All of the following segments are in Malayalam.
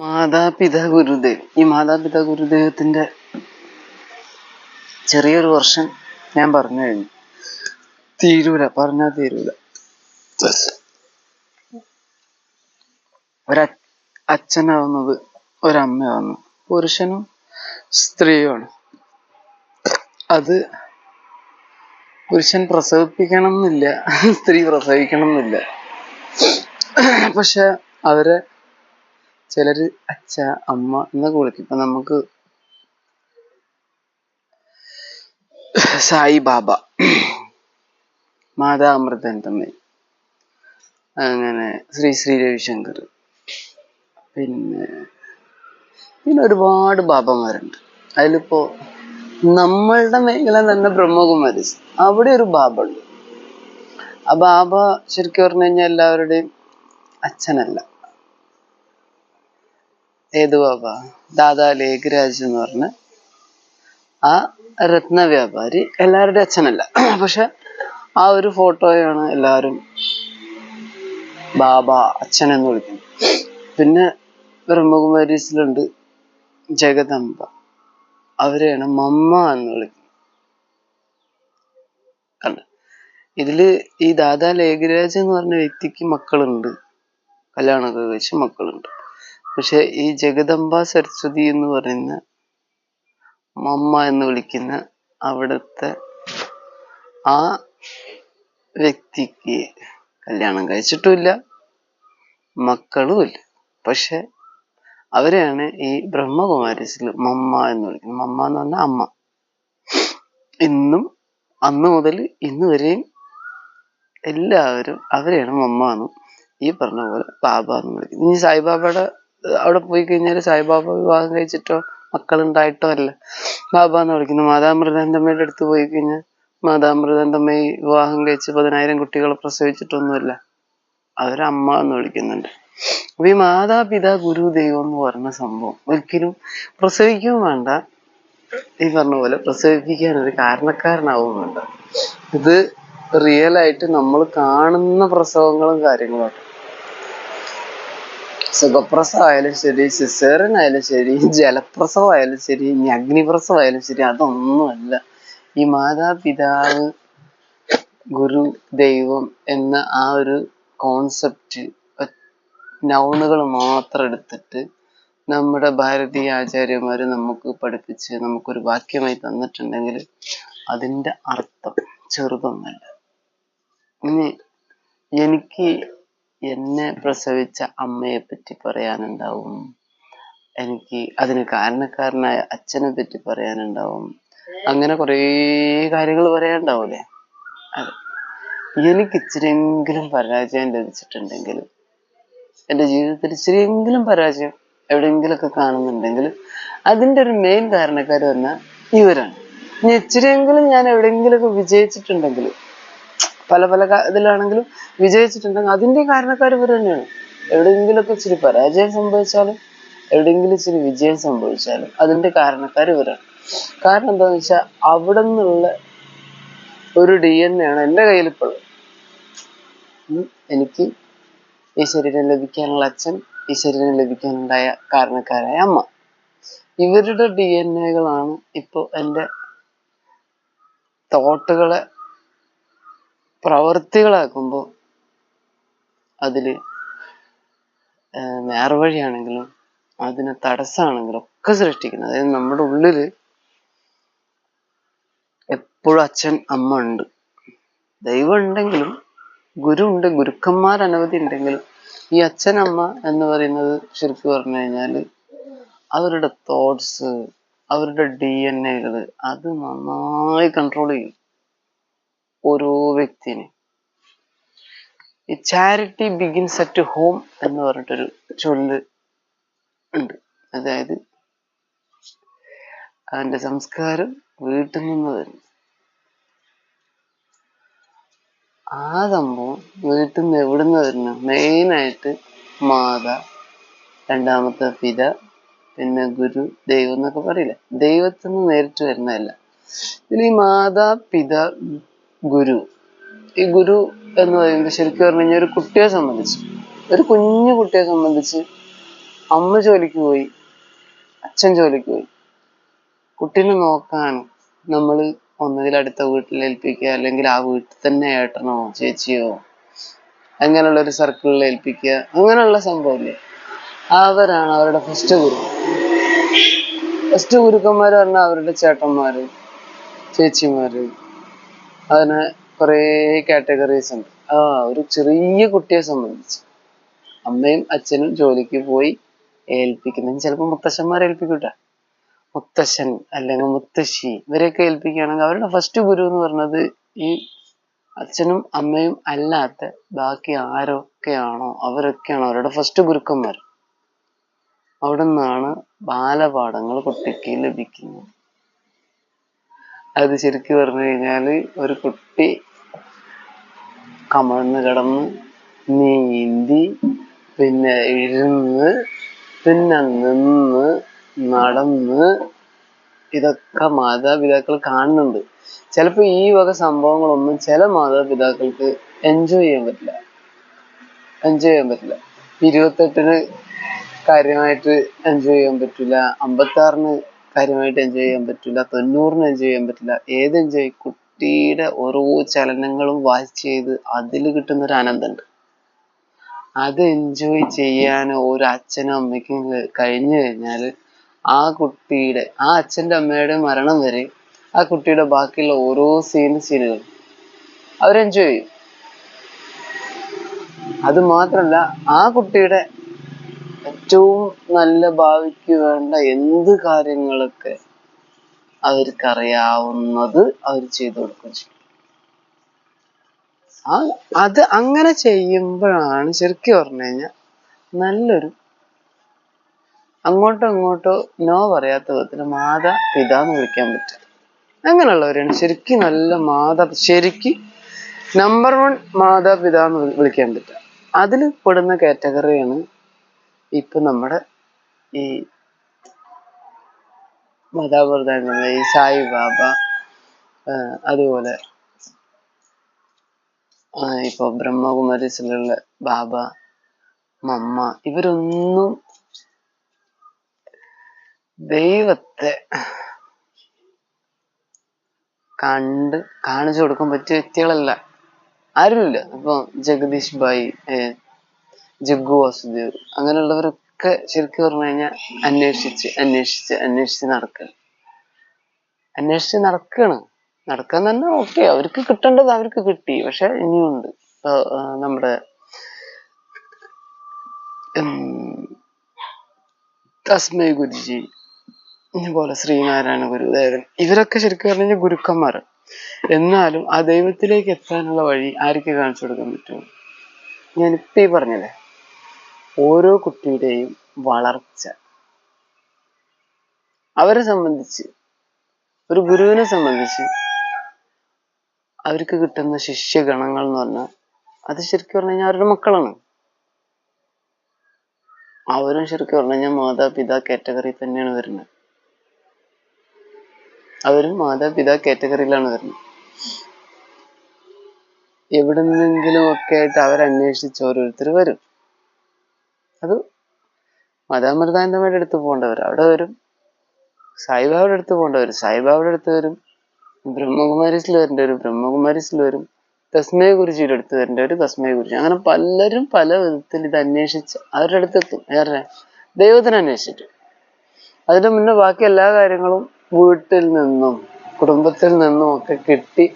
മാതാപിതാ ഗുരുദേവ് ഈ മാതാപിതാ ഗുരുദേവത്തിന്റെ ചെറിയൊരു വർഷം ഞാൻ പറഞ്ഞു കഴിഞ്ഞു. തീരൂല പറഞ്ഞാൽ തീരൂല. ഒരു അച്ഛനാവുന്നത് ഒരമ്മയാവുന്നു. പുരുഷനും സ്ത്രീയുമാണ്. അത് പുരുഷൻ പ്രസവിപ്പിക്കണം എന്നില്ല സ്ത്രീ പ്രസവിക്കണം എന്നില്ല പക്ഷെ അവരെ ചിലര് അച്ഛ അമ്മ എന്നൊക്കെ വിളിക്കും. ഇപ്പൊ നമുക്ക് സായി ബാബ മാതാ അമൃതൻ തമ്മി അങ്ങനെ ശ്രീ ശ്രീ രവിശങ്കർ. പിന്നെ പിന്നെ ഒരുപാട് ബാബമാരുണ്ട് അതിലിപ്പോ നമ്മളുടെ മേഖല തന്നെ ബ്രഹ്മകുമാരി. അവിടെ ഒരു ബാബ ഉണ്ട് ആ ബാബ ശരിക്കും പറഞ്ഞു കഴിഞ്ഞാൽ എല്ലാവരുടെയും അച്ഛനല്ല. ഏത് ബാബ? ദാദാ ലേഖരാജ് എന്ന് പറഞ്ഞ ആ രത്ന വ്യാപാരി എല്ലാവരുടെ അച്ഛനല്ല. പക്ഷെ ആ ഒരു ഫോട്ടോയാണ് എല്ലാവരും ബാബ അച്ഛൻ എന്ന് വിളിക്കുന്നത്. പിന്നെ ബ്രഹ്മകുമാരീസിലുണ്ട് ജഗദമ്പ അവരെയാണ് മമ്മ എന്ന് വിളിക്കുന്നത്. കണ്ട? ഇതിൽ ഈ ദാദാ ലേഖരാജ് എന്ന് പറഞ്ഞ വ്യക്തിക്ക് മക്കളുണ്ട്. കല്യാണമൊക്കെ കഴിച്ച് മക്കളുണ്ട്. പക്ഷെ ഈ ജഗദംബ സരസ്വതി എന്ന് പറയുന്ന മമ്മ എന്ന് വിളിക്കുന്ന അവിടുത്തെ ആ വ്യക്തിക്ക് കല്യാണം കഴിച്ചിട്ടുമില്ല മക്കളുമില്ല. പക്ഷെ അവരെയാണ് ഈ ബ്രഹ്മകുമാരീസിൽ മമ്മ എന്ന് വിളിക്കുന്നത്. മമ്മ എന്ന് പറഞ്ഞാൽ അമ്മ. ഇന്നും അന്ന് മുതൽ ഇന്ന് വരെയും എല്ലാവരും അവരെയാണ് മമ്മ എന്നും ഈ പറഞ്ഞ പോലെ ബാബ എന്ന് വിളിക്കുന്നത്. ഇനി സായിബാബയുടെ അവിടെ പോയി കഴിഞ്ഞാൽ സായിബാബ വിവാഹം കഴിച്ചിട്ടോ മക്കളുണ്ടായിട്ടോ അല്ല. ബാബ എന്ന് വിളിക്കുന്നു. മാതാമൃതാന്തമ്മയുടെ അടുത്ത് പോയി കഴിഞ്ഞാൽ മാതാമൃതാന്തമ്മയെ വിവാഹം കഴിച്ച് പതിനായിരം കുട്ടികളെ പ്രസവിച്ചിട്ടൊന്നുമില്ല. അവരമ്മ എന്ന് വിളിക്കുന്നുണ്ട്. അപ്പൊ ഈ മാതാപിതാ ഗുരു ദൈവം എന്ന് പറഞ്ഞ സംഭവം ഒരിക്കലും പ്രസവിക്കുകയും വേണ്ട. ഈ പറഞ്ഞ പോലെ പ്രസവിപ്പിക്കാൻ ഒരു കാരണക്കാരനാവും വേണ്ട. ഇത് റിയൽ ആയിട്ട് നമ്മൾ കാണുന്ന പ്രസവങ്ങളും കാര്യങ്ങളും സുഖപ്രസവമായാലും ശരി സിസേറിയൻ ആയാലും ശരി ജലപ്രസവമായാലും ശരി ഇനി അഗ്നിപ്രസവമായാലും ശരി അതൊന്നുമല്ല. ഈ മാതാപിതാവ് ഗുരു ദൈവം എന്ന ആ ഒരു കോൺസെപ്റ്റ് നൗണുകൾ മാത്രം എടുത്തിട്ട് നമ്മുടെ ഭാരതീയ ആചാര്യന്മാർ നമുക്ക് പഠിപ്പിച്ച് നമുക്കൊരു വാക്യമായി തന്നിട്ടുണ്ടെങ്കിൽ അതിന്റെ അർത്ഥം ചെറുതൊന്നല്ല. ഇനി എനിക്ക് എന്നെ പ്രസവിച്ച അമ്മയെ പറ്റി പറയാനുണ്ടാവും. എനിക്ക് അതിന് കാരണക്കാരനായ അച്ഛനെ പറ്റി പറയാനുണ്ടാവും. അങ്ങനെ കുറേ കാര്യങ്ങൾ പറയാനുണ്ടാവൂലേ? അതെ. എനിക്ക് ഇച്ചിരിയെങ്കിലും പരാജയം ലഭിച്ചിട്ടുണ്ടെങ്കിൽ എന്റെ ജീവിതത്തിൽ ഇച്ചിരിയെങ്കിലും പരാജയം എവിടെയെങ്കിലുമൊക്കെ കാണുന്നുണ്ടെങ്കിൽ അതിന്റെ ഒരു മെയിൻ കാരണക്കാർ പറഞ്ഞാൽ ഇവരാണ്. ഇനി ഇച്ചിരിയെങ്കിലും ഞാൻ എവിടെയെങ്കിലുമൊക്കെ വിജയിച്ചിട്ടുണ്ടെങ്കിൽ പല പല ഇതിലാണെങ്കിലും വിജയിച്ചിട്ടുണ്ടെങ്കിൽ അതിന്റെ കാരണക്കാർ ഇവർ തന്നെയാണ്. എവിടെയെങ്കിലൊക്കെ ഇച്ചിരി പരാജയം സംഭവിച്ചാലും എവിടെയെങ്കിലും ഇച്ചിരി വിജയം സംഭവിച്ചാലും അതിന്റെ കാരണക്കാർ ഇവരാണ്. കാരണം എന്താണെന്ന് വെച്ചാൽ അവിടെ നിന്നുള്ള ഒരു ഡി എൻ എ ആണ് എന്റെ കയ്യിൽ ഇപ്പോൾ എനിക്ക് ഈ ശരീരം ലഭിക്കാനുള്ള അച്ഛൻ ഈ ശരീരം ലഭിക്കാനുണ്ടായ കാരണക്കാരായ അമ്മ. ഇവരുടെ ഡി എൻ എകളാണ് ഇപ്പോൾ എന്റെ തോട്ടുകളെ പ്രവർത്തികളാക്കുമ്പോൾ അതിൽ നേർവഴിയാണെങ്കിലും അതിന് തടസ്സമാണെങ്കിലും ഒക്കെ സൃഷ്ടിക്കുന്നത് അതായത് നമ്മുടെ ഉള്ളിൽ എപ്പോഴും അച്ഛൻ അമ്മ ഉണ്ട്. ദൈവം ഉണ്ടെങ്കിലും ഗുരു ഉണ്ട് ഗുരുക്കന്മാർ അനവധി ഉണ്ടെങ്കിലും ഈ അച്ഛൻ അമ്മ എന്ന് പറയുന്നത് ശരിക്കും പറഞ്ഞു കഴിഞ്ഞാൽ അവരുടെ തോട്ട്സ് അവരുടെ ഡി എൻ എകൾ അത് നന്നായി കൺട്രോൾ ചെയ്യും. ഓരോ വ്യക്തിനെ. ഈ ചാരിറ്റി ബിഗിൻസ് അറ്റ് ഹോം എന്ന് പറഞ്ഞിട്ടൊരു ചൊല്ല് ഉണ്ട്. അതായത് അതിന്റെ സംസ്കാരം വീട്ടിൽ നിന്ന് വരുന്നു. ആ സംഭവം വീട്ടിൽ നിന്ന് എവിടുന്ന് വരുന്നു? മെയിനായിട്ട് മാതാ രണ്ടാമത്തെ പിത പിന്നെ ഗുരു ദൈവം എന്നൊക്കെ പറയില്ല? ദൈവത്തിൽ നിന്ന് നേരിട്ട് വരുന്നതല്ല. ഈ മാതാ പിത ഗുരു. ഈ ഗുരു എന്ന് പറയുന്നത് ശരിക്കും പറഞ്ഞു കഴിഞ്ഞാൽ ഒരു കുട്ടിയെ സംബന്ധിച്ച് ഒരു കുഞ്ഞു കുട്ടിയെ സംബന്ധിച്ച് അമ്മ ജോലിക്ക് പോയി അച്ഛൻ ജോലിക്ക് പോയി. കുട്ടീനെ നോക്കാൻ നമ്മൾ ഒന്നുകിൽ അടുത്ത വീട്ടിൽ ഏൽപ്പിക്കുക അല്ലെങ്കിൽ ആ വീട്ടിൽ തന്നെ ഏട്ടനോ ചേച്ചിയോ അങ്ങനെയുള്ള ഒരു സർക്കിളിൽ ഏൽപ്പിക്കുക അങ്ങനെയുള്ള സംഭവമില്ലേ അവരാണ് അവരുടെ ഫസ്റ്റ് ഗുരു. ഫസ്റ്റ് ഗുരുക്കന്മാർ പറഞ്ഞാൽ അവരുടെ ചേട്ടന്മാര് ചേച്ചിമാര്. അതിന് കുറേ കാറ്റഗറീസ് ഉണ്ട്. ആ ഒരു ചെറിയ കുട്ടിയെ സംബന്ധിച്ച്. അമ്മയും അച്ഛനും ജോലിക്ക് പോയി ഏൽപ്പിക്കുന്നത് ചിലപ്പോൾ മുത്തശ്ശന്മാരെ ഏൽപ്പിക്കൂട്ട. മുത്തശ്ശൻ അല്ലെങ്കിൽ മുത്തശ്ശി ഇവരെയൊക്കെ ഏൽപ്പിക്കുകയാണെങ്കിൽ അവരുടെ ഫസ്റ്റ് ഗുരു എന്ന് പറഞ്ഞത് ഈ അച്ഛനും അമ്മയും അല്ലാത്ത ബാക്കി ആരൊക്കെയാണോ അവരൊക്കെയാണ് അവരുടെ ഫസ്റ്റ് ഗുരുക്കന്മാർ അവിടെ നിന്നാണ് ബാലപാഠങ്ങൾ കുട്ടിക്ക് ലഭിക്കുന്നത്. അത് ശരിക്കും പറഞ്ഞു കഴിഞ്ഞാൽ ഒരു കുട്ടി കമഴ്ന്ന് കിടന്ന് നീന്തി പിന്നെ ഇരുന്ന് പിന്നെ നിന്ന് നടന്ന് ഇതൊക്കെ മാതാപിതാക്കൾ കാണുന്നുണ്ട്. ചിലപ്പോൾ ഈ വക സംഭവങ്ങളൊന്നും ചില മാതാപിതാക്കൾക്ക് എൻജോയ് ചെയ്യാൻ പറ്റില്ല. എൻജോയ് ചെയ്യാൻ പറ്റില്ല. ഇരുപത്തെട്ടിന് കാര്യമായിട്ട് എൻജോയ് ചെയ്യാൻ പറ്റില്ല. അമ്പത്തി ആറിന് കാര്യമായിട്ട് എൻജോയ് ചെയ്യാൻ പറ്റില്ല. തൊണ്ണൂറിന് എൻജോയ് ചെയ്യാൻ പറ്റില്ല. ഏത് എൻജോയ് കുട്ടിയുടെ ഓരോ ചലനങ്ങളും വാച്ച് ചെയ്ത് അതിൽ കിട്ടുന്ന ഒരു ആനന്ദമുണ്ട്. അത് എൻജോയ് ചെയ്യാൻ ഒരു അച്ഛനും അമ്മയ്ക്കും കഴിഞ്ഞു കഴിഞ്ഞാൽ ആ കുട്ടിയുടെ ആ അച്ഛന്റെ അമ്മയുടെ മരണം വരെ ആ കുട്ടിയുടെ ബാക്കിയുള്ള ഓരോ സീൻ സീനുകൾ അവർ എൻജോയ് ചെയ്യും. അത് മാത്രല്ല ആ കുട്ടിയുടെ ഏറ്റവും നല്ല ഭാവിക്ക് വേണ്ട എന്ത് കാര്യങ്ങളൊക്കെ അവർക്ക് അറിയാവുന്നത് അവർ ചെയ്തു കൊടുക്കും ചെയ്യും. ആ അത് അങ്ങനെ ചെയ്യുമ്പോഴാണ് ശരിക്കും പറഞ്ഞു കഴിഞ്ഞാൽ നല്ലൊരു അങ്ങോട്ടോ ഇങ്ങോട്ടോ നോ പറയാത്ത വിധത്തിൽ മാതാ പിതാന്ന് വിളിക്കാൻ പറ്റും അങ്ങനെയുള്ളവരാണ് ശരിക്കും നല്ല മാതാ ശരിക്ക് നമ്പർ വൺ മാതാപിതാ എന്ന് വിളിക്കാൻ പറ്റുക. അതിൽ പെടുന്ന കാറ്റഗറിയാണ് ഇപ്പൊ നമ്മുടെ ഈ മതാപ്രധാന ഈ സായി ബാബ അതുപോലെ ഇപ്പൊ ബ്രഹ്മകുമാരീസിലുള്ള ബാബ മമ്മ ഇവരൊന്നും ദൈവത്തെ കണ്ട് കാണിച്ചു കൊടുക്കാൻ പറ്റിയ വ്യക്തികളല്ല. ആരുമില്ല. ഇപ്പൊ ജഗദീഷ് ഭായി ജഗ്ഗു വാസുദേവ്. അങ്ങനെയുള്ളവരൊക്കെ ശരിക്കും പറഞ്ഞു കഴിഞ്ഞാൽ അന്വേഷിച്ച് അന്വേഷിച്ച് അന്വേഷിച്ച് നടക്കുക. അന്വേഷിച്ച് നടക്കുകയാണ് നടക്കാൻ തന്നെ ഓക്കെ. അവർക്ക് കിട്ടേണ്ടത് അവർക്ക് കിട്ടി. പക്ഷെ ഇനിയുണ്ട്. നമ്മുടെ തസ്മയ ഗുരുജി ഇതുപോലെ ശ്രീനാരായണ ഗുരുദേവൻ ഇവരൊക്കെ ശരിക്കും പറഞ്ഞു കഴിഞ്ഞാൽ ഗുരുക്കന്മാർ എന്നാലും ആ ദൈവത്തിലേക്ക് എത്താനുള്ള വഴി ആർക്ക് കാണിച്ചു കൊടുക്കാൻ പറ്റുമോ ഞാനിപ്പോ ഈ പറഞ്ഞല്ലേ? ഓരോ കുട്ടിയുടെയും വളർച്ച. അവരെ സംബന്ധിച്ച് ഒരു ഗുരുവിനെ സംബന്ധിച്ച് അവർക്ക് കിട്ടുന്ന ശിഷ്യഗണങ്ങൾ എന്ന് പറഞ്ഞാൽ അത് ശരിക്കും പറഞ്ഞു കഴിഞ്ഞാൽ അവരുടെ മക്കളാണ്. അവരും ശരിക്കും പറഞ്ഞു കഴിഞ്ഞാൽ മാതാപിതാ കാറ്റഗറി തന്നെയാണ് വരുന്നത്. അവരും മാതാപിതാ കാറ്റഗറിയിലാണ് വരുന്നത്. എവിടെ നിന്നെങ്കിലും ഒക്കെ ആയിട്ട് അവരന്വേഷിച്ച് ഓരോരുത്തർ വരും. അത് മതാമൃതാനന്ദമയുടെ അടുത്ത് പോകേണ്ടവർ അവിടെ വരും. സായിബാബയുടെ അടുത്ത് പോകേണ്ടവർ സായിബാബയുടെ അടുത്ത് വരും. ബ്രഹ്മകുമാരീസിൽ വരും. ബ്രഹ്മകുമാരീസിൽ വരും. തസ്മയ ഗുരുജിയുടെ അടുത്ത് ഒരു തസ്മയ ഗുരുജി അങ്ങനെ പലരും പല വിധത്തിൽ ഇത് അന്വേഷിച്ച് അവരുടെ അടുത്ത് എത്തും. വേറെ ദൈവത്തിന് അന്വേഷിച്ചിട്ട്. അതിന്റെ മുന്നേ ബാക്കി എല്ലാ കാര്യങ്ങളും വീട്ടിൽ നിന്നും കുടുംബത്തിൽ നിന്നും ഒക്കെ കിട്ടി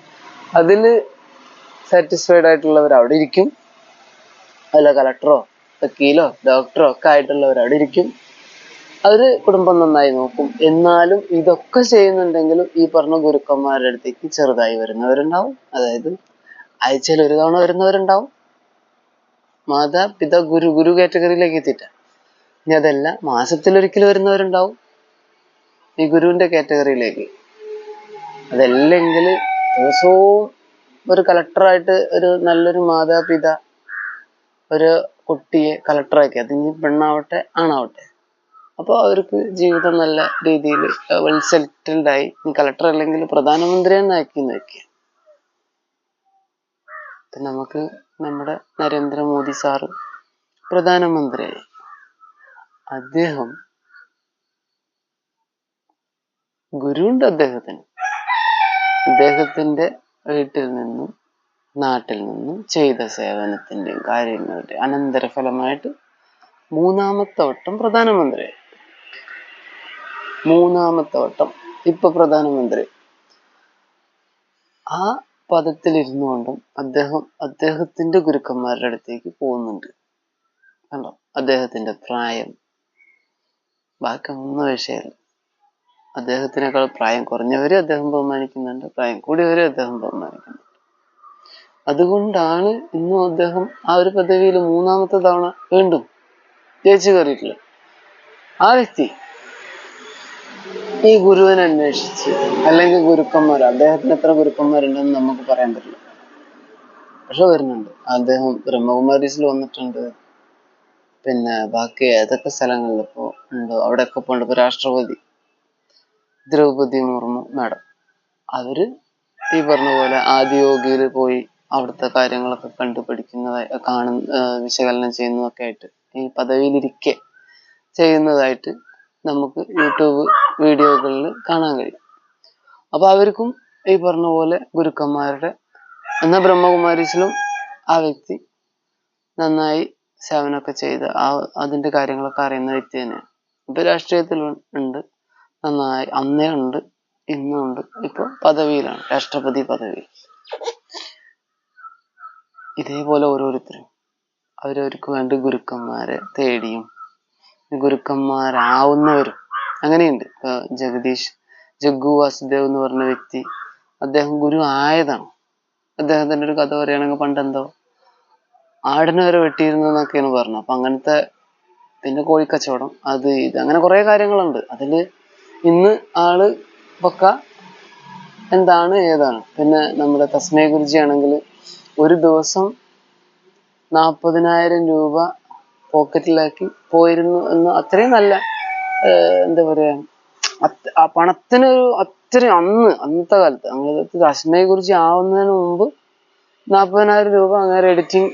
അതിൽ സാറ്റിസ്ഫൈഡ് ആയിട്ടുള്ളവർ അവിടെ ഇരിക്കും. അല്ല കളക്ടറോ വക്കീലോ ഡോക്ടറോ ഒക്കെ ആയിട്ടുള്ളവർ അവിടെ ഇരിക്കും. അവർ കുടുംബം നന്നായി നോക്കും. എന്നാലും ഇതൊക്കെ ചെയ്യുന്നുണ്ടെങ്കിലും ഈ പറഞ്ഞ ഗുരുക്കന്മാരുടെ അടുത്തേക്ക് ചെറുതായി വരുന്നവരുണ്ടാവും. അതായത് ആഴ്ചയിൽ ഒരു തവണ വരുന്നവരുണ്ടാവും. മാതാ പിത ഗുരു ഗുരു കാറ്റഗറിയിലേക്ക് എത്തിയിട്ട. ഇനി അതല്ല മാസത്തിലൊരിക്കൽ വരുന്നവരുണ്ടാവും ഈ ഗുരുവിന്റെ കാറ്റഗറിയിലേക്ക്. അതല്ലെങ്കിൽ ദിവസവും ഒരു കളക്ടറായിട്ട് ഒരു നല്ലൊരു മാതാപിത ഒരു കുട്ടിയെ കളക്ടറാക്കി അത് ഇനി പെണ്ണാവട്ടെ ആണാവട്ടെ. അപ്പോൾ അവർക്ക് ജീവിതം നല്ല രീതിയിൽ വെൽ സെറ്റിൽഡ് ആയി. കളക്ടർ അല്ലെങ്കിൽ പ്രധാനമന്ത്രി തന്നെ ആക്കി നോക്കിയാൽ നമുക്ക് നമ്മുടെ നരേന്ദ്രമോദി സാറ് പ്രധാനമന്ത്രിയായി. അദ്ദേഹം ഗുരുണ്ട് അദ്ദേഹത്തിന്. അദ്ദേഹത്തിന്റെ വീട്ടിൽ നിന്നും നാട്ടിൽ നിന്നും ചെയ്ത സേവനത്തിന്റെയും കാര്യങ്ങളുടെ അനന്തരഫലമായിട്ട് മൂന്നാമത്തെ വട്ടം പ്രധാനമന്ത്രി. മൂന്നാമത്തെ വട്ടം ഇപ്പൊ പ്രധാനമന്ത്രി. ആ പദത്തിൽ ഇരുന്നുകൊണ്ടും അദ്ദേഹം അദ്ദേഹത്തിന്റെ ഗുരുക്കന്മാരുടെ അടുത്തേക്ക് പോകുന്നുണ്ട്. കണ്ടോ? അദ്ദേഹത്തിന്റെ പ്രായം. ബാക്കി ഒന്നും വിഷയമല്ല. അദ്ദേഹത്തിനേക്കാൾ പ്രായം കുറഞ്ഞവരെ അദ്ദേഹം ബഹുമാനിക്കുന്നുണ്ട് പ്രായം കൂടിയവരെ അദ്ദേഹം ബഹുമാനിക്കുന്നുണ്ട്. അതുകൊണ്ടാണ് ഇന്നും അദ്ദേഹം ആ ഒരു പദവിയിൽ മൂന്നാമത്തെ തവണ വീണ്ടും ജയിച്ചു കയറിയിട്ടുള്ളത്. ആ വ്യക്തി ഈ ഗുരുവിനെ അന്വേഷിച്ച് അല്ലെങ്കിൽ ഗുരുക്കന്മാർ അദ്ദേഹത്തിന് എത്ര ഗുരുക്കന്മാരുണ്ടെന്ന് നമുക്ക് പറയാൻ പറ്റില്ല. പക്ഷെ വരുന്നുണ്ട്. അദ്ദേഹം ബ്രഹ്മകുമാരീസിൽ വന്നിട്ടുണ്ട്. പിന്നെ ബാക്കി ഏതൊക്കെ സ്ഥലങ്ങളിൽ ഇപ്പോ ഉണ്ടോ അവിടെയൊക്കെ പോണ്ട് ഇപ്പൊ രാഷ്ട്രപതി ദ്രൗപതി മുർമു മാഡം. അവർ ഈ പറഞ്ഞ പോലെ ആദിയോഗിയിൽ പോയി അവിടുത്തെ കാര്യങ്ങളൊക്കെ കണ്ടു പഠിക്കുന്നതായി കാണുന്ന വിശകലനം ചെയ്യുന്നതൊക്കെ ആയിട്ട്. ഈ പദവിയിലിരിക്കെ ചെയ്യുന്നതായിട്ട് നമുക്ക് യൂട്യൂബ് വീഡിയോകളിൽ കാണാൻ കഴിയും. അപ്പൊ അവർക്കും ഈ പറഞ്ഞ പോലെ ഗുരുക്കന്മാരുടെ എന്ന ബ്രഹ്മകുമാരീസിലും ആ വ്യക്തി നന്നായി സേവനമൊക്കെ ചെയ്ത് ആ അതിന്റെ കാര്യങ്ങളൊക്കെ അറിയുന്ന വ്യക്തി തന്നെയാണ്. ഇപ്പൊ രാഷ്ട്രീയത്തിൽ ഉണ്ട് നന്നായി അന്നേ ഉണ്ട് ഇന്നുണ്ട് ഇപ്പൊ പദവിയിലാണ് രാഷ്ട്രപതി പദവി. ഇതേപോലെ ഓരോരുത്തരും. അവരവർക്ക് വേണ്ട ഗുരുക്കന്മാരെ തേടിയും ഗുരുക്കന്മാരാവുന്നവരും. അങ്ങനെയുണ്ട്. ജഗദീഷ് ജഗ്ഗു വാസുദേവ് എന്ന് പറഞ്ഞ വ്യക്തി അദ്ദേഹം ഗുരു ആയതാണ്. അദ്ദേഹത്തിന്റെ ഒരു കഥ പറയുകയാണെങ്കിൽ പണ്ടെന്തോ ആടിനെ വരെ വെട്ടിയിരുന്നു എന്നൊക്കെയാണ് പറഞ്ഞത്. അപ്പൊ അങ്ങനത്തെ പിന്നെ കോഴിക്കച്ചവടം അത് ഇത് അങ്ങനെ കുറെ കാര്യങ്ങളുണ്ട്. അതിൽ ഇന്ന് ആൾ പൊക്ക എന്താണ് ഏതാണ്? പിന്നെ നമ്മുടെ തസ്മയ ഗുരുജി ആണെങ്കിൽ ഒരു ദിവസം നാൽപ്പതിനായിരം രൂപ പോക്കറ്റിലാക്കി പോയിരുന്നു എന്ന് അത്രയും നല്ല എന്താ പറയാ ആ പണത്തിനൊരു അത്രയും അന്ന് അന്നത്തെ കാലത്ത്. അങ്ങനെ തസ്മയെ കുറിച്ച് ആവുന്നതിന് മുമ്പ് നാൽപ്പതിനായിരം രൂപ അങ്ങനെ എഡിറ്റിംഗ്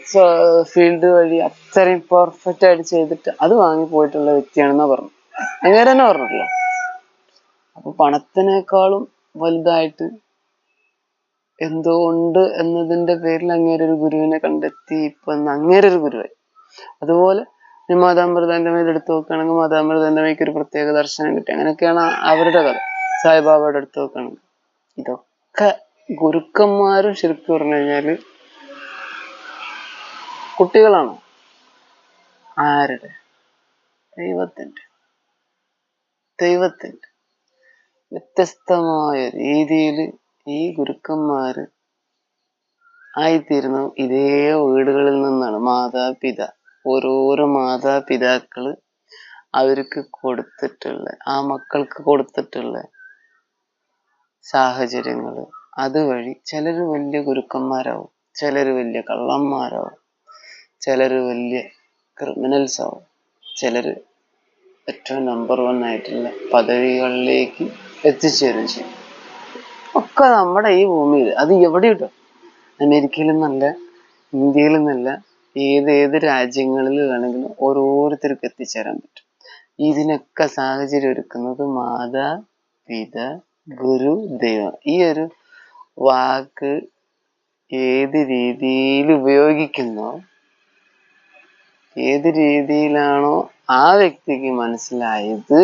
ഫീൽഡ് വഴി അത്രയും പെർഫെക്റ്റ് ആയിട്ട് ചെയ്തിട്ട് അത് വാങ്ങി പോയിട്ടുള്ള വ്യക്തിയാണെന്നാ പറഞ്ഞു അങ്ങനെ തന്നെ പറഞ്ഞിട്ടില്ല. അപ്പൊ പണത്തിനേക്കാളും വലുതായിട്ട് എന്തോ ഉണ്ട് എന്നതിന്റെ പേരിൽ അങ്ങേരെ ഒരു ഗുരുവിനെ കണ്ടെത്തി ഇപ്പൊ അങ്ങേരെ ഒരു ഗുരുവായി. അതുപോലെ മാതാമൃതന്റെ മേൽ എടുത്തു നോക്കുകയാണെങ്കിൽ മാതാമൃതന്റെ മേക്ക് ഒരു പ്രത്യേക ദർശനം കിട്ടി. അങ്ങനെയൊക്കെയാണ് അവരുടെ കഥ. സായിബാബയുടെ അടുത്ത് നോക്കുകയാണെങ്കിൽ. ഇതൊക്കെ ഗുരുക്കന്മാരും ശരിക്കും പറഞ്ഞു കഴിഞ്ഞാൽ കുട്ടികളാണ്. ആരുടെ? ദൈവത്തിന്റെ ദൈവത്തിന്റെ വ്യത്യസ്തമായ രീതിയിൽ ഈ ഗുരുക്കന്മാർ ആയിത്തീരുന്നു. ഇതേ വീടുകളിൽ നിന്നാണ് മാതാപിതാ ഓരോരോ മാതാപിതാക്കൾ അവർക്ക് കൊടുത്തിട്ടുള്ള ആ മക്കൾക്ക് കൊടുത്തിട്ടുള്ള സാഹചര്യങ്ങൾ അതുവഴി ചിലർ വലിയ ഗുരുക്കന്മാരാവും ചിലർ വലിയ കള്ളന്മാരാവും ചിലർ വലിയ ക്രിമിനൽസ് ആവും ചിലർ ഏറ്റവും നമ്പർ വൺ ആയിട്ടുള്ള പദവികളിലേക്ക് എത്തിച്ചേരുകയും ചെയ്യും. ഒക്കെ നമ്മുടെ ഈ ഭൂമിയിൽ. അത് എവിടെ കിട്ടും ഇന്ത്യയിലും നല്ല ഏത് ഏത് രാജ്യങ്ങളിൽ വേണമെങ്കിലും ഓരോരുത്തർക്ക് എത്തിച്ചേരാൻ പറ്റും. ഇതിനൊക്കെ സാഹചര്യം ഒരുക്കുന്നത് മാതാ പിത ഗുരു ദൈവം. ഈ ഒരു വാക്ക് ഏത് രീതിയിൽ ഉപയോഗിക്കുന്നോ ഏത് രീതിയിലാണോ ആ വ്യക്തിക്ക് മനസ്സിലായത്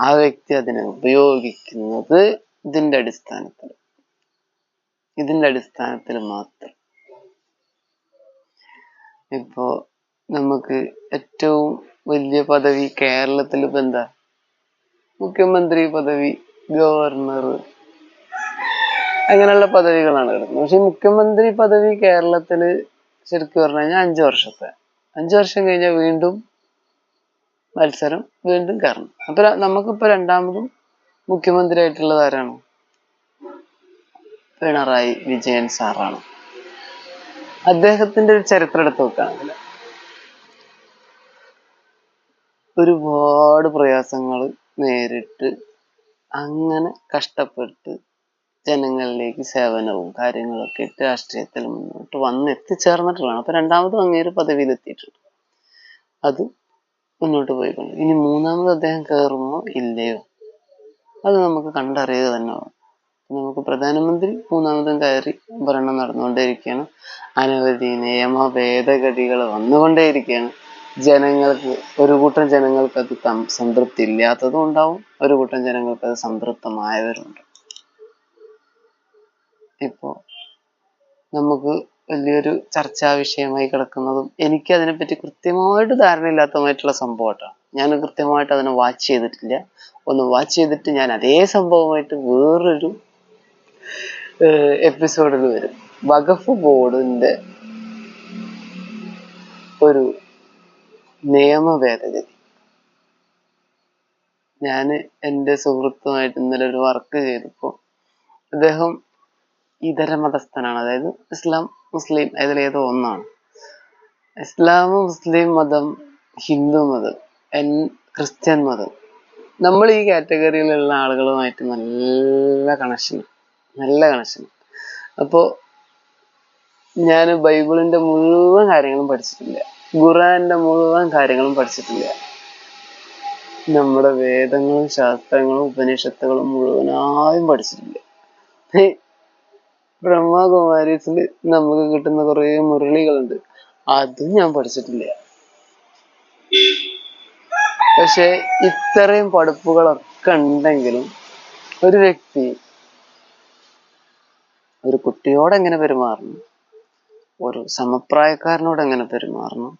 ആ വ്യക്തി അതിനെ ഉപയോഗിക്കുന്നത് ഇതിന്റെ അടിസ്ഥാനത്തിൽ. ഇതിന്റെ അടിസ്ഥാനത്തിൽ മാത്രം. ഇപ്പോ നമുക്ക് ഏറ്റവും വലിയ പദവി കേരളത്തിൽ ഇപ്പൊ എന്താ? മുഖ്യമന്ത്രി പദവി ഗവർണർ അങ്ങനെയുള്ള പദവികളാണ് കിടക്കുന്നത്. പക്ഷെ മുഖ്യമന്ത്രി പദവി കേരളത്തിൽ ശരിക്കും പറഞ്ഞു കഴിഞ്ഞാൽ അഞ്ചു വർഷത്തെ. അഞ്ചു വർഷം കഴിഞ്ഞാൽ വീണ്ടും മത്സരം വീണ്ടും കയറണം അപ്പൊ നമുക്കിപ്പോ രണ്ടാമതും മുഖ്യമന്ത്രി ആയിട്ടുള്ളത് ആരാണ് പിണറായി വിജയൻ സാറാണ്. അദ്ദേഹത്തിന്റെ ഒരു ചരിത്രം എടുത്ത് നോക്കുകയാണെങ്കിൽ ഒരുപാട് പ്രയാസങ്ങൾ നേരിട്ട് അങ്ങനെ കഷ്ടപ്പെട്ട് ജനങ്ങളിലേക്ക് സേവനവും കാര്യങ്ങളൊക്കെ ഇട്ട് രാഷ്ട്രീയത്തിൽ മുന്നോട്ട് വന്ന് എത്തിച്ചേർന്നിട്ടുള്ളതാണ് അപ്പൊ രണ്ടാമതും അങ്ങേര് പദവിയിൽ എത്തിയിട്ടുണ്ട് അത് മുന്നോട്ട് പോയിക്കൊണ്ട്. ഇനി മൂന്നാമത് അദ്ദേഹം കയറുമോ ഇല്ലയോ? അത് നമുക്ക് കണ്ടറിയുക തന്നെ നമുക്ക് പ്രധാനമന്ത്രി മൂന്നാമതും കയറി ഭരണം നടന്നുകൊണ്ടേയിരിക്കുകയാണ്. അനവധി നിയമ ഭേദഗതികൾ വന്നുകൊണ്ടേയിരിക്കുകയാണ്. ജനങ്ങൾക്ക് ഒരു കൂട്ടം ജനങ്ങൾക്ക് അത് സംതൃപ്തി ഇല്ലാത്തതും ഉണ്ടാവും. ഒരു കൂട്ടം ജനങ്ങൾക്ക് അത് സംതൃപ്തമായവരുണ്ട്. ഇപ്പോ നമുക്ക് വലിയൊരു ചർച്ചാ വിഷയമായി കിടക്കുന്നതും എനിക്ക് അതിനെപ്പറ്റി കൃത്യമായിട്ട് ധാരണയില്ലാത്തതുമായിട്ടുള്ള സംഭവമായിട്ടാണ്. ഞാൻ കൃത്യമായിട്ട് അതിനെ വാച്ച് ചെയ്തിട്ടില്ല. ഒന്ന് വാച്ച് ചെയ്തിട്ട് ഞാൻ അതേ സംഭവമായിട്ട് വേറൊരു എപ്പിസോഡിൽ വരും. വഖഫ് ബോർഡിന്റെ ഒരു നിയമ ഭേദഗതി ഞാൻ എന്റെ സുഹൃത്തുമായിട്ട് ഇന്നലെ ഒരു വർക്ക് ചെയ്തപ്പോൾ അദ്ദേഹം ഇതര മതസ്ഥനാണ്. അതായത് ഇസ്ലാം മുസ്ലിം അതിലേതോ ഒന്നാണ്. ഇസ്ലാം മുസ്ലിം മതം ഹിന്ദു മതം എൻ ക്രിസ്ത്യൻ മതം. നമ്മൾ ഈ കാറ്റഗറിയിലുള്ള ആളുകളുമായിട്ട് നല്ല കണക്ഷൻ നല്ല കണക്ഷൻ അപ്പോൾ ഞാൻ ബൈബിളിന്റെ മുഴുവൻ കാര്യങ്ങളും പഠിച്ചിട്ടില്ല. ഖുറാന്റെ മുഴുവൻ കാര്യങ്ങളും പഠിച്ചിട്ടില്ല. നമ്മുടെ വേദങ്ങളും ശാസ്ത്രങ്ങളും ഉപനിഷത്തുകളും മുഴുവനായും പഠിച്ചിട്ടില്ല. ബ്രഹ്മകുമാരീസിൽ നമുക്ക് കിട്ടുന്ന കുറേ മുരളികളുണ്ട്. അതും ഞാൻ പഠിച്ചിട്ടില്ല. പക്ഷെ ഇത്രയും പഠിപ്പുകളൊക്കെ ഉണ്ടെങ്കിലും ഒരു വ്യക്തി ഒരു കുട്ടിയോട് എങ്ങനെ പെരുമാറണം ഒരു സമപ്രായക്കാരനോട് എങ്ങനെ പെരുമാറണം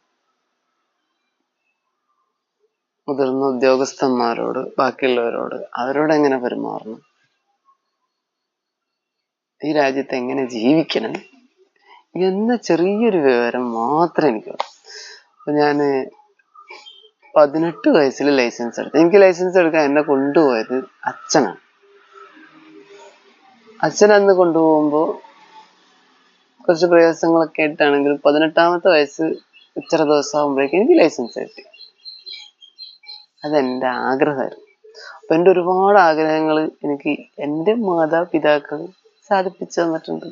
മുതിർന്ന ഉദ്യോഗസ്ഥന്മാരോട് ബാക്കിയുള്ളവരോട് അവരോട് എങ്ങനെ പെരുമാറണം ഈ രാജ്യത്ത് എങ്ങനെ ജീവിക്കണം? എന്ന ചെറിയൊരു വിവരം മാത്രം എനിക്ക് അപ്പൊ ഞാൻ പതിനെട്ട് വയസ്സിൽ ലൈസൻസ് എടുത്തു. എനിക്ക് ലൈസൻസ് എടുക്കാൻ എന്നെ കൊണ്ടുപോയത് അച്ഛനാണ്. അച്ഛൻ അന്ന് കൊണ്ടുപോകുമ്പോ കുറച്ച് പ്രയാസങ്ങളൊക്കെ ആയിട്ടാണെങ്കിലും പതിനെട്ടാമത്തെ വയസ്സ് ഇത്ര ദിവസം ആകുമ്പോഴേക്കും എനിക്ക് ലൈസൻസ് കിട്ടി. അതെന്റെ ആഗ്രഹമായിരുന്നു. അപ്പൊ എന്റെ ഒരുപാട് ആഗ്രഹങ്ങൾ എനിക്ക് എന്റെ മാതാപിതാക്കൾ സാധിപ്പിച്ചു തന്നിട്ടുണ്ട്.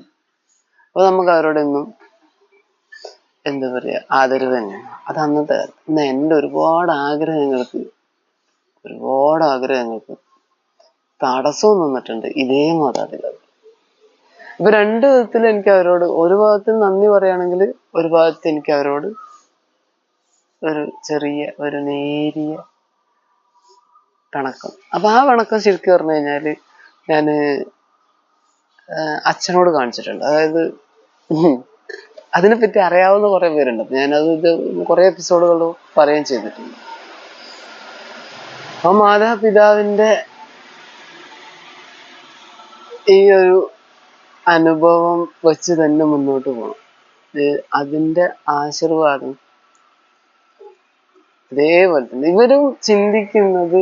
അപ്പോൾ നമുക്ക് അവരോടൊന്നും എന്താ പറയാ ആദരവ് തന്നെയാണ്. അത് അന്നത്തെ അന്ന് എന്റെ ഒരുപാട് ആഗ്രഹങ്ങൾക്ക് ഒരുപാട് ആഗ്രഹങ്ങൾക്ക് തടസ്സവും നിന്നിട്ടുണ്ട് ഇതേ മാതാപിതാക്കൾ. ഇപ്പൊ രണ്ട് വിധത്തിൽ എനിക്ക് അവരോട് ഒരു ഭാഗത്തിൽ നന്ദി പറയുകയാണെങ്കിൽ ഒരു ഭാഗത്ത് എനിക്ക് അവരോട് ഒരു ചെറിയ ഒരു നേരിയ പിണക്കം. അപ്പൊ ആ പിണക്കം ശരിക്കും പറഞ്ഞു കഴിഞ്ഞാൽ ഞാൻ അച്ഛനോട് കാണിച്ചിട്ടുണ്ട്. അതായത് അതിനെപ്പറ്റി അറിയാവുന്ന കുറെ പേരുണ്ട്. ഞാനത് ഇത് കുറെ എപ്പിസോഡുകൾ പറയുകയും ചെയ്തിട്ടുണ്ട്. ആ മാതാപിതാവിന്റെ ഈ ഒരു അനുഭവം വെച്ച് തന്നെ മുന്നോട്ട് പോകണം അതിന്റെ ആശീർവാദം അതേപോലെ തന്നെ. ഇവരും ചിന്തിക്കുന്നത്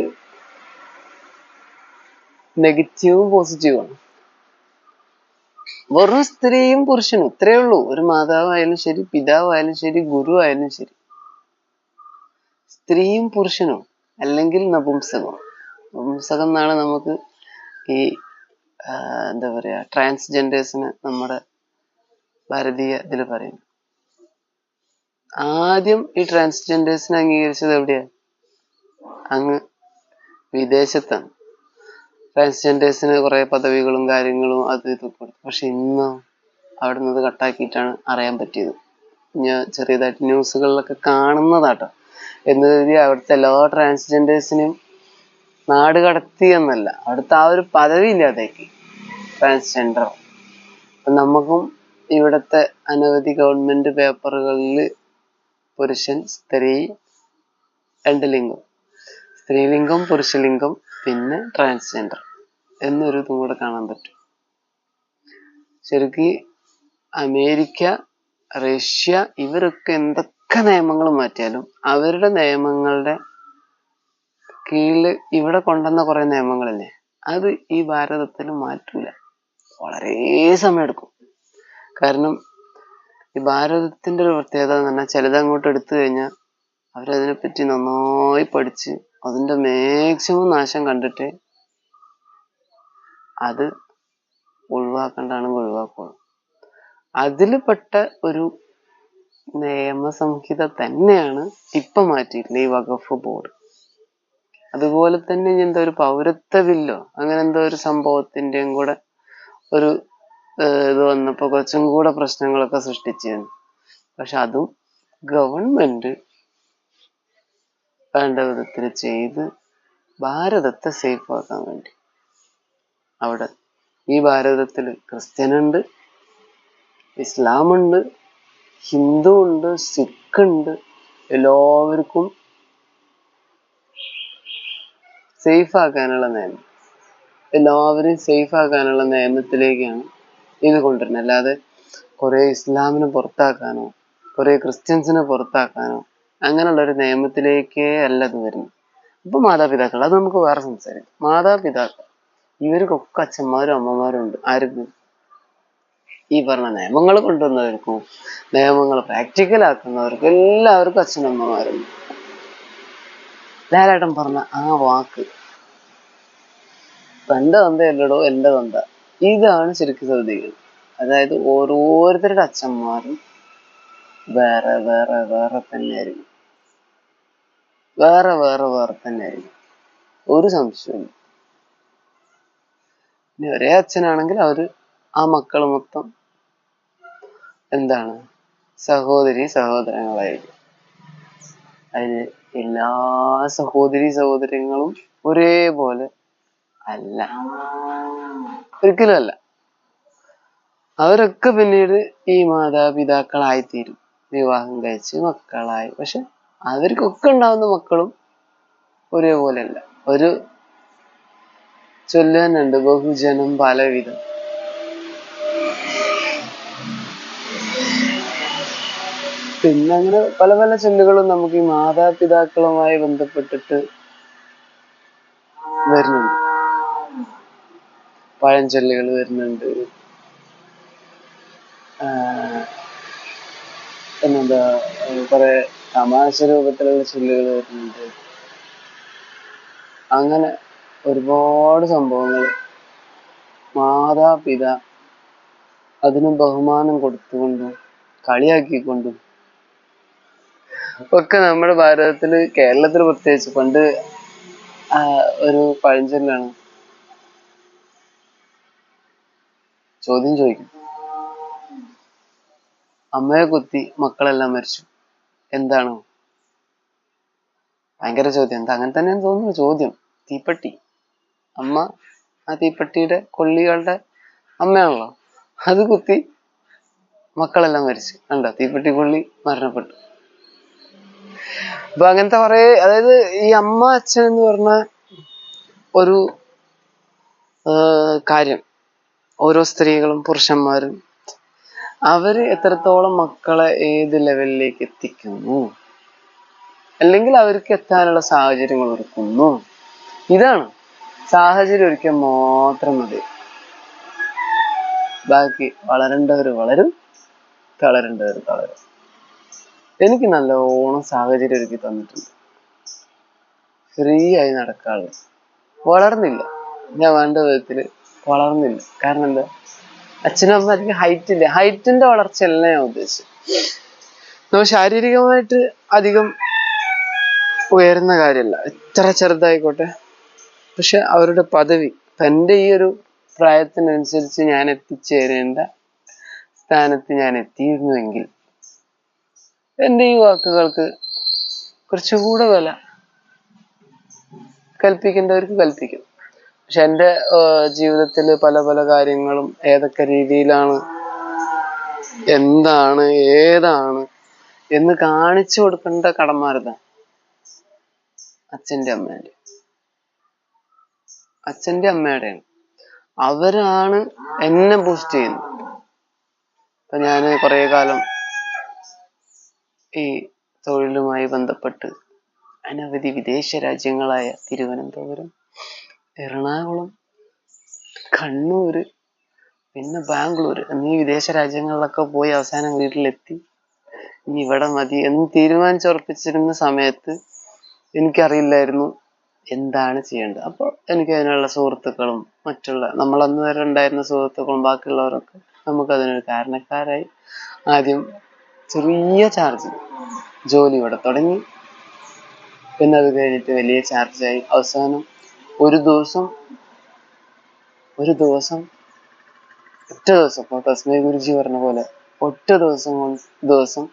നെഗറ്റീവും പോസിറ്റീവും ആണ് വെറും സ്ത്രീയും പുരുഷനും ഇത്രേ ഉള്ളൂ. ഒരു മാതാവായാലും ശരി പിതാവായാലും ശരി ഗുരു ആയാലും ശരി. സ്ത്രീയും പുരുഷനും അല്ലെങ്കിൽ നപുംസകം. നപുംസകം എന്നാണ് നമുക്ക് ഈ എന്താ പറയാ ട്രാൻസ്ജെൻഡേഴ്സിന് നമ്മുടെ ഭാരതീയ ഇതിൽ പറയുന്നത്. ആദ്യം ഈ ട്രാൻസ്ജെൻഡേഴ്സിനെ അംഗീകരിച്ചത് എവിടെയാ അങ്ങ് വിദേശത്താണ്. ട്രാൻസ്ജെൻഡേഴ്സിന് കുറെ പദവികളും കാര്യങ്ങളും അത് ഇതൊക്കെ കൊടുത്തു. പക്ഷെ ഇന്ന് അവിടെ നിന്ന് കട്ടാക്കിയിട്ടാണ് അറിയാൻ പറ്റിയത്. ഞാൻ ചെറിയതായിട്ട് ന്യൂസുകളിലൊക്കെ കാണുന്നതാട്ടോ. എന്ന് കരുതി അവിടുത്തെ എല്ലാ ട്രാൻസ്ജെൻഡേഴ്സിനും നാട് കടത്തി എന്നല്ല അവിടുത്തെ ആ ഒരു പദവി ഇല്ലാതാക്കി ട്രാൻസ്ജെൻഡർ നമുക്കും ഇവിടുത്തെ അനവധി ഗവൺമെന്റ് പേപ്പറുകളിൽ പുരുഷൻ സ്ത്രീ രണ്ട് ലിംഗം. സ്ത്രീലിംഗം പുരുഷലിംഗം പിന്നെ ട്രാൻസ്ജെൻഡർ എന്നൊരു ഇതും കൂടെ കാണാൻ പറ്റും. ശരിക്ക് അമേരിക്ക റഷ്യ ഇവരൊക്കെ എന്തൊക്കെ നിയമങ്ങൾ മാറ്റിയാലും അവരുടെ നിയമങ്ങളുടെ കീഴിൽ ഇവിടെ കൊണ്ടുവന്ന കുറെ നിയമങ്ങളല്ലേ അത് ഈ ഭാരതത്തിൽ മാറ്റൂല. വളരെ സമയമെടുക്കും കാരണം ഈ ഭാരതത്തിന്റെ ഒരു പ്രത്യേകത എന്ന് പറഞ്ഞാൽ ചിലത് അങ്ങോട്ട് എടുത്തു കഴിഞ്ഞാൽ അവരതിനെപ്പറ്റി നന്നായി പഠിച്ച് അതിന്റെ മാക്സിമം നാശം കണ്ടിട്ട് അത് ഒഴിവാക്കേണ്ടതാണെങ്കിൽ ഒഴിവാക്കുള്ളൂ അതിൽ പെട്ട ഒരു നിയമസംഹിത തന്നെയാണ് ഇപ്പൊ മാറ്റിയിട്ടുള്ളത് ഈ വഖഫ് ബോർഡ്. അതുപോലെ തന്നെ ഇനി എന്തോ ഒരു പൗരത്വ ബില്ലോ അങ്ങനെ എന്തോ ഒരു സംഭവത്തിന്റെയും കൂടെ ഒരു ഇത് വന്നപ്പോൾ കുറച്ചും കൂടെ പ്രശ്നങ്ങളൊക്കെ സൃഷ്ടിച്ചിരുന്നു. പക്ഷെ അതും ഗവൺമെന്റ് വേണ്ട വിധത്തിൽ ചെയ്ത് ഭാരതത്തെ സേഫ് ആക്കാൻ വേണ്ടി. അവിടെ. ഈ ഭാരതത്തിൽ ക്രിസ്ത്യനുണ്ട് ഇസ്ലാമുണ്ട് ഹിന്ദു ഉണ്ട് സിഖ് ഉണ്ട് എല്ലാവർക്കും സേഫ് ആക്കാനുള്ള നിയമം എല്ലാവരെയും സേഫ് ആക്കാനുള്ള നിയമത്തിലേക്കാണ് ഇത് കൊണ്ടുവരുന്നത്. അല്ലാതെ കുറെ ഇസ്ലാമിനെ പുറത്താക്കാനോ കുറെ ക്രിസ്ത്യൻസിനെ പുറത്താക്കാനോ അങ്ങനെയുള്ള ഒരു നിയമത്തിലേക്കേ അല്ല ഇത് വരുന്നത്. അപ്പൊ മാതാപിതാക്കൾ അത് നമുക്ക് വേറെ സംസാരിക്കാം. മാതാപിതാക്കൾ ഇവർക്കൊക്കെ അച്ഛന്മാരും അമ്മമാരും ഉണ്ട്. ആർക്ക്? ഈ പറഞ്ഞ നിയമങ്ങൾ കൊണ്ടുവന്നവർക്കും നിയമങ്ങൾ പ്രാക്ടിക്കൽ ആക്കുന്നവർക്കും എല്ലാവർക്കും അച്ഛനമ്മമാരുണ്ട്. ലാലേട്ടൻ പറഞ്ഞ ആ വാക്ക് തന്റെ തന്തയല്ലടോ എന്റെ തന്ത. ഇതാണ് ശരിക്കും ശ്രദ്ധിക്കുന്നത് അതായത് ഓരോരുത്തരുടെ അച്ഛന്മാരും വേറെ വേറെ വേറെ തന്നെയായിരിക്കും. വേറെ വേറെ വേറെ തന്നെയായിരിക്കും. ഒരു സംശയവും ഇനി ഒരേ അച്ഛനാണെങ്കിൽ അവർ ആ മക്കൾ മൊത്തം എന്താണ്? സഹോദരി സഹോദരങ്ങളായിരിക്കും. അതിന് എല്ലാ സഹോദരി സഹോദരങ്ങളും ഒരേപോലെ അല്ല. ഒരിക്കലും അല്ല. അവരൊക്കെ പിന്നീട് ഈ മാതാപിതാക്കളായി തീരും വിവാഹം കഴിച്ച് മക്കളായി. പക്ഷെ അവർക്കൊക്കെ ഉണ്ടാവുന്ന മക്കളും ഒരേപോലെ അല്ല ഒരു ചൊല്ല് തന്നെ ഉണ്ട് ബഹുജനം പലവിധം. പിന്നെ അങ്ങനെ പല പല ചൊല്ലുകളും നമുക്ക് ഈ മാതാപിതാക്കളുമായി ബന്ധപ്പെട്ടിട്ട് വരുന്നുണ്ട്. പഴഞ്ചൊല്ലുകൾ വരുന്നുണ്ട്. പിന്നെന്താ കുറെ തമാശ രൂപത്തിലുള്ള ചൊല്ലുകൾ വരുന്നുണ്ട്. അങ്ങനെ ഒരുപാട് സംഭവങ്ങൾ. മാതാപിത അതിന് ബഹുമാനം കൊടുത്തുകൊണ്ടും കളിയാക്കിക്കൊണ്ടും ഒക്കെ നമ്മുടെ ഭാരതത്തിൽ കേരളത്തിൽ പ്രത്യേകിച്ച് പണ്ട് ഒരു പഴഞ്ചൊല്ലാണ്. ചോദ്യം ചോദിക്കും. അമ്മയെ കുത്തി മക്കളെല്ലാം മരിച്ചു. എന്താണ്? ഭയങ്കര ചോദ്യം. എന്താ അങ്ങനെ തന്നെയാണ് തോന്നുന്നു. ചോദ്യം. തീപ്പെട്ടി. അമ്മ ആ തീപ്പെട്ടിയുടെ കൊള്ളികളുടെ അമ്മയാണല്ലോ. അത് കുത്തി മക്കളെല്ലാം മരിച്ചു. കണ്ടോ? തീപ്പെട്ടി കൊള്ളി മരണപ്പെട്ടു. അപ്പൊ അങ്ങനത്തെ കുറെ അതായത് ഈ അമ്മ അച്ഛൻ എന്ന് പറഞ്ഞ ഒരു കാര്യം. ഓരോ സ്ത്രീകളും പുരുഷന്മാരും അവർ എത്രത്തോളം മക്കളെ ഏത് ലെവലിലേക്ക് എത്തിക്കുന്നു? അല്ലെങ്കിൽ അവർക്ക് എത്താനുള്ള സാഹചര്യങ്ങൾ ഒരുക്കുന്നു? ഇതാണ്. സാഹചര്യം ഒരിക്കൽ മാത്രം മതി. ബാക്കി വളരേണ്ടവർ വളരും തളരേണ്ടവർ തളരും. എനിക്ക് നല്ലോണം സാഹചര്യം ഒരുക്കി തന്നിട്ടുണ്ട്. ഫ്രീ ആയി നടക്കാനുള്ള വളർന്നില്ല. ഞാൻ വേണ്ട വിധത്തിൽ വളർന്നില്ല. കാരണം എന്താ? അച്ഛനും അമ്മ അധികം ഹൈറ്റ് ഇല്ല. ഹൈറ്റിന്റെ വളർച്ചയല്ല ഞാൻ ഉദ്ദേശിച്ചത്. നമ്മൾ ശാരീരികമായിട്ട് അധികം ഉയരുന്ന കാര്യമല്ല. എത്ര ചെറുതായിക്കോട്ടെ പക്ഷെ അവരുടെ പദവി തന്റെ ഈ ഒരു പ്രായത്തിനനുസരിച്ച് ഞാൻ എത്തിച്ചേരേണ്ട സ്ഥാനത്ത് ഞാൻ എത്തിയിരുന്നുവെങ്കിൽ എന്റെ ഈ വാക്കുകൾക്ക് കുറച്ചുകൂടെ വില കൽപ്പിക്കേണ്ടവർക്ക് കൽപ്പിക്കും. പക്ഷെ എന്റെ ജീവിതത്തിൽ പല പല കാര്യങ്ങളും ഏതൊക്കെ രീതിയിലാണ് എന്താണ് ഏതാണ് എന്ന് കാണിച്ചു കൊടുക്കേണ്ട കടമാരുതാണ് അച്ഛന്റെ അമ്മേന്റെ അച്ഛന്റെ അമ്മയുടെയാണ്. അവരാണ് എന്നെ ബൂസ്റ്റ് ചെയ്യുന്നത്. ഇപ്പൊ ഞാൻ കുറേ കാലം ഈ തൊഴിലുമായി ബന്ധപ്പെട്ട് അനവധി വിദേശ രാജ്യങ്ങളായ തിരുവനന്തപുരം എറണാകുളം കണ്ണൂര് പിന്നെ ബാംഗ്ലൂർ എന്നീ വിദേശ രാജ്യങ്ങളിലൊക്കെ പോയി അവസാനം വീട്ടിലെത്തി. ഇനി ഇവിടെ മതി എന്ന് തീരുമാനിച്ചുറപ്പിച്ചിരുന്ന സമയത്ത് എനിക്കറിയില്ലായിരുന്നു എന്താണ് ചെയ്യേണ്ടത്? അപ്പോൾ എനിക്ക് അതിനുള്ള സുഹൃത്തുക്കളും മറ്റുള്ള നമ്മൾ അന്ന് വരെ ഉണ്ടായിരുന്ന സുഹൃത്തുക്കളും ബാക്കിയുള്ളവരൊക്കെ നമുക്ക് അതിനൊരു കാരണക്കാരായി. ആദ്യം ചെറിയ ചാർജ് ജോലി ഇവിടെ തുടങ്ങി. പിന്നെ അത് കഴിഞ്ഞിട്ട് വലിയ ചാർജായി അവസാനം ഒരു ദിവസം ഒരു ദിവസം ഒറ്റ ദിവസം ഇപ്പൊ തസ്മയ ഗുരുജി പറഞ്ഞ പോലെ ഒറ്റ ദിവസം കൊണ്ട് ദിവസം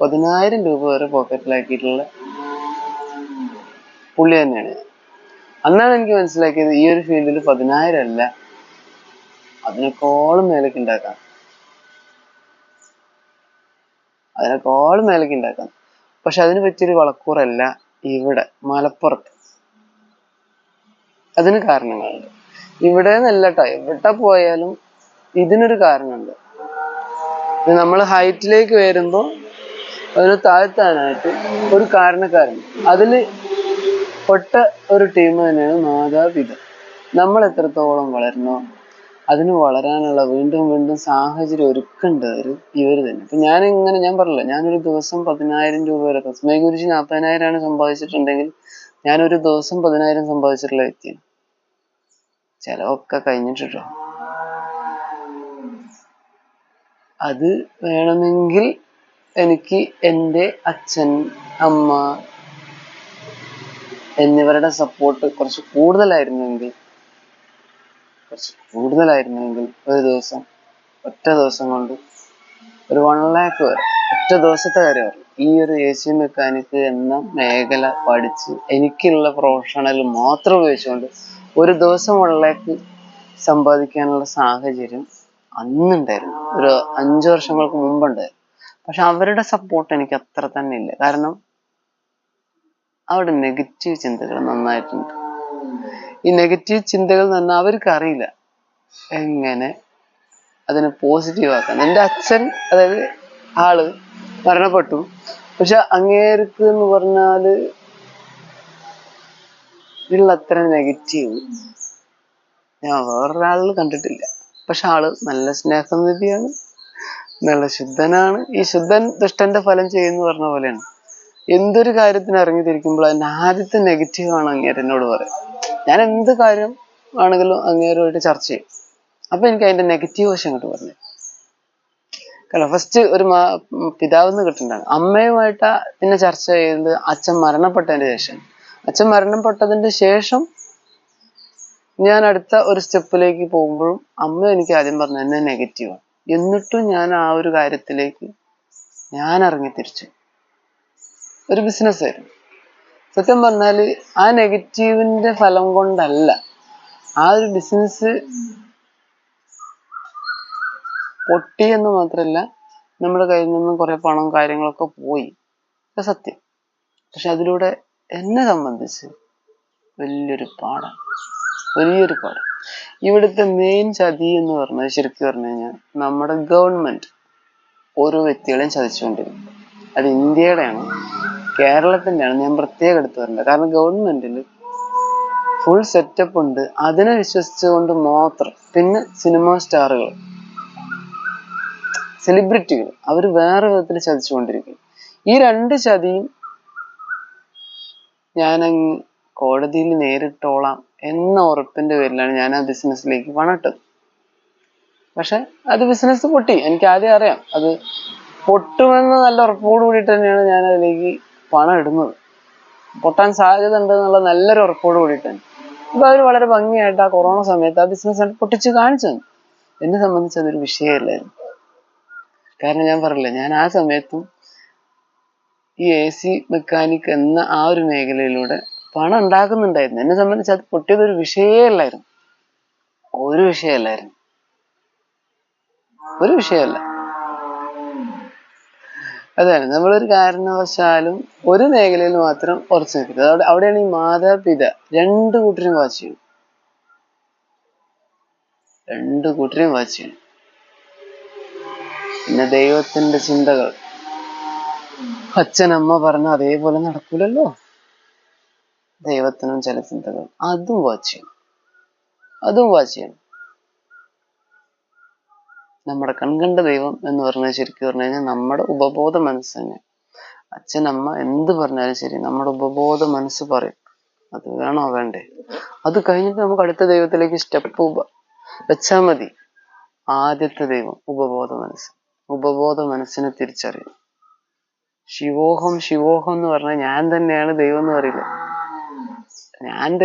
പതിനായിരം രൂപ വരെ പോക്കറ്റിലാക്കിയിട്ടുള്ള പുള്ളി തന്നെയാണ് അന്നാണ് എനിക്ക് മനസ്സിലാക്കിയത് ഈ ഒരു ഫീൽഡിൽ പതിനായിരം അല്ല അതിനേക്കാളും മേലേക്ക് ഉണ്ടാക്കാം അതിനേക്കാളും മേലേക്ക് ഉണ്ടാക്കാം പക്ഷെ അതിന് പറ്റിയൊരു വളക്കൂറല്ല ഇവിടെ മലപ്പുറത്ത്. അതിന് കാരണങ്ങളുണ്ട്. ഇവിടെ എന്നല്ല കേട്ടോ എവിടെ പോയാലും ഇതിനൊരു കാരണമുണ്ട്. നമ്മൾ ഹൈറ്റിലേക്ക് വരുമ്പോൾ അതിന് താഴ്ത്താനായിട്ട് ഒരു കാരണക്കാരൻ. അതിൽ ഒട്ട ഒരു ടീം തന്നെയാണ് മാതാപിത നമ്മൾ എത്രത്തോളം വളരണോ അതിന് വളരാനുള്ള വീണ്ടും വീണ്ടും സാഹചര്യം ഒരുക്കേണ്ടവർ ഇവർ തന്നെ. ഇപ്പൊ ഞാൻ ഇങ്ങനെ ഞാൻ പറഞ്ഞില്ല ഞാനൊരു ദിവസം പതിനായിരം രൂപ വരെ തസ്മൈ കുറിച്ച് നാൽപ്പതിനായിരമാണ് സമ്പാദിച്ചിട്ടുണ്ടെങ്കിൽ ഞാനൊരു ദിവസം പതിനായിരം സമ്പാദിച്ചിട്ടുള്ള വ്യക്തിയാണ്. ചിലവൊക്കെ കഴിഞ്ഞിട്ടോ അത് വേണമെങ്കിൽ എനിക്ക് എന്റെ അച്ഛൻ അമ്മ എന്നിവരുടെ സപ്പോർട്ട് കുറച്ച് കൂടുതലായിരുന്നെങ്കിൽ കുറച്ച് കൂടുതലായിരുന്നെങ്കിൽ ഒരു ദിവസം ഒറ്റ ദിവസം കൊണ്ട് ഒരു വൺ ലാക്ക് വരെ ഒറ്റ ദിവസത്തെ കാര്യം പറഞ്ഞു ഈ ഒരു എ സി മെക്കാനിക് എന്ന മേഖല പഠിച്ച് എനിക്കുള്ള പ്രൊഫഷണൽ മാത്രം ഉപയോഗിച്ചുകൊണ്ട് ഒരു ദിവസം വൺ ലാക്ക് സമ്പാദിക്കാനുള്ള സാഹചര്യം അന്നുണ്ടായിരുന്നു. ഒരു അഞ്ചു വർഷങ്ങൾക്ക് മുമ്പുണ്ടായിരുന്നു. പക്ഷെ അവരുടെ സപ്പോർട്ട് എനിക്ക് അത്ര തന്നെ ഇല്ല. കാരണം അവിടെ നെഗറ്റീവ് ചിന്തകൾ നന്നായിട്ടുണ്ട്. ഈ നെഗറ്റീവ് ചിന്തകൾ എന്ന് അവർക്ക് അറിയില്ല എങ്ങനെ അതിനെ പോസിറ്റീവ് ആക്കാൻ. എന്റെ അച്ഛൻ അതായത് ആൾ മരണപ്പെട്ടു. പക്ഷെ അങ്ങേർക്ക് എന്ന് പറഞ്ഞാൽ ഉള്ള അത്ര നെഗറ്റീവ് ഞാൻ വേറൊരാളിൽ കണ്ടിട്ടില്ല. പക്ഷെ ആൾ നല്ല സ്നേഹനിധിയാണ് നല്ല ശുദ്ധനാണ്. ഈ ശുദ്ധൻ ദുഷ്ടന്റെ ഫലം ചെയ്യുന്നു പറഞ്ഞ പോലെയാണ്. എന്തൊരു കാര്യത്തിന് ഇറങ്ങി തിരിക്കുമ്പോൾ അതിന്റെ ആദ്യത്തെ നെഗറ്റീവ് ആണ് അങ്ങേര് എന്നോട് പറയാം. ഞാൻ എന്ത് കാര്യം ആണെങ്കിലും അങ്ങേരുമായിട്ട് ചർച്ച ചെയ്യും. അപ്പൊ എനിക്ക് അതിന്റെ നെഗറ്റീവ് വശം അങ്ങോട്ട് പറഞ്ഞു കാരണം ഫസ്റ്റ് ഒരു മാ പിതാവ് നിന്ന് കിട്ടുന്നുണ്ടാണ് അമ്മയുമായിട്ട് പിന്നെ ചർച്ച ചെയ്തത് അച്ഛൻ മരണപ്പെട്ടതിന് ശേഷം. അച്ഛൻ മരണപ്പെട്ടതിന്റെ ശേഷം ഞാൻ അടുത്ത ഒരു സ്റ്റെപ്പിലേക്ക് പോകുമ്പോഴും അമ്മ എനിക്ക് ആദ്യം പറഞ്ഞു എന്നെ നെഗറ്റീവാണ് എന്നിട്ടും ഞാൻ ആ ഒരു കാര്യത്തിലേക്ക് ഞാൻ ഇറങ്ങി തിരിച്ചു ഒരു ബിസിനസ് ആയിരുന്നു. സത്യം പറഞ്ഞാൽ ആ നെഗറ്റീവിന്റെ ഫലം കൊണ്ടല്ല. ആ ഒരു ബിസിനസ് പൊട്ടി എന്ന് മാത്രമല്ല നമ്മുടെ കയ്യിൽ നിന്ന് കുറേ പണം കാര്യങ്ങളൊക്കെ പോയി. സത്യം. പക്ഷെ അതിലൂടെ എന്നെ സംബന്ധിച്ച് വലിയൊരു പാടാണ്. വലിയൊരു പാഠം ഇവിടുത്തെ മെയിൻ ചതി എന്ന് പറഞ്ഞത് ശരിക്കും പറഞ്ഞു കഴിഞ്ഞാൽ നമ്മുടെ ഗവൺമെന്റ് ഓരോ വ്യക്തികളെയും ചതിച്ചുകൊണ്ടിരിക്കും അത് ഇന്ത്യയുടെയാണ്. കേരളത്തിന്റെയാണ് ഞാൻ പ്രത്യേകം എടുത്തു പറഞ്ഞത് കാരണം ഗവൺമെന്റിൽ ഫുൾ സെറ്റപ്പ് ഉണ്ട്. അതിനെ വിശ്വസിച്ചുകൊണ്ട് മാത്രം. പിന്നെ സിനിമ സ്റ്റാറുകൾ സെലിബ്രിറ്റികൾ അവർ വേറെ വിധത്തിൽ ചതിച്ചുകൊണ്ടിരിക്കും ഈ രണ്ട് ചതിയും ഞാനങ്ങ് കോടതിയിൽ നേരിട്ടോളാം എന്ന ഉറപ്പിന്റെ പേരിലാണ് ഞാൻ ആ ബിസിനസ്സിലേക്ക് പണിട്ടത് പക്ഷെ അത് ബിസിനസ് പൊട്ടി. എനിക്ക് ആദ്യം അറിയാം. അത് പൊട്ടുമെന്ന് നല്ല ഉറപ്പോട് കൂടിയിട്ട് തന്നെയാണ് ഞാൻ അതിലേക്ക് പണം ഇടുന്നത്. പൊട്ടാൻ സാധ്യത ഉണ്ട് എന്നുള്ള നല്ലൊരു ഉറപ്പോട് കൂടിയിട്ട് തന്നെ. അപ്പൊ അവർ വളരെ ഭംഗിയായിട്ട് ആ കൊറോണ സമയത്ത് ആ ബിസിനസ് പൊട്ടിച്ച് കാണിച്ചു തന്നു. എന്നെ സംബന്ധിച്ച് അതൊരു വിഷയമല്ലായിരുന്നു കാരണം ഞാൻ പറയില്ല ഞാൻ ആ സമയത്തും ഈ എ സി മെക്കാനിക് എന്ന ആ ഒരു മേഖലയിലൂടെ പണം ഉണ്ടാക്കുന്നുണ്ടായിരുന്നു. എന്നെ സംബന്ധിച്ച് അത് പൊട്ടിയതൊരു വിഷയേ വിഷയമല്ലായിരുന്നു ഒരു വിഷയമല്ലായിരുന്നു ഒരു വിഷയമല്ല അതാണ് നമ്മളൊരു കാരണവശാലും ഒരു മേഖലയിൽ മാത്രം ഉറച്ചു നിൽക്കുന്നത് അവിടെ അവിടെയാണ് ഈ മാതാപിത രണ്ടു കൂട്ടരും വാച്ച് ചെയ്യും രണ്ടു കൂട്ടരെയും വാച്ച് ചെയ്യണം പിന്നെ ദൈവത്തിന്റെ ചിന്തകൾ. അച്ഛനമ്മ പറഞ്ഞ അതേപോലെ നടക്കൂലല്ലോ. ദൈവത്തിനും ചില ചിന്തകൾ. അതും വാച്ച് ചെയ്യണം അതും വാച്ച് ചെയ്യണം നമ്മുടെ കൺകണ്ട ദൈവം എന്ന് പറഞ്ഞാൽ ശരിക്കും പറഞ്ഞു കഴിഞ്ഞാൽ നമ്മുടെ ഉപബോധ മനസ്സ് തന്നെ. അച്ഛനമ്മ എന്ത് പറഞ്ഞാലും ശരി നമ്മുടെ ഉപബോധ മനസ്സ് പറയും. അത് വേണോ? വേണ്ടേ? അത് കഴിഞ്ഞിട്ട് നമുക്ക് അടുത്ത ദൈവത്തിലേക്ക് സ്റ്റെപ്പ് വെച്ചാൽ മതി. ആദ്യത്തെ ദൈവം ഉപബോധ മനസ്സ്. ഉപബോധ മനസ്സിനെ തിരിച്ചറിയും. ശിവോഹം ശിവോഹം എന്ന് പറഞ്ഞാൽ ഞാൻ തന്നെയാണ് ദൈവം എന്ന് പറയില്ല? ഞാൻ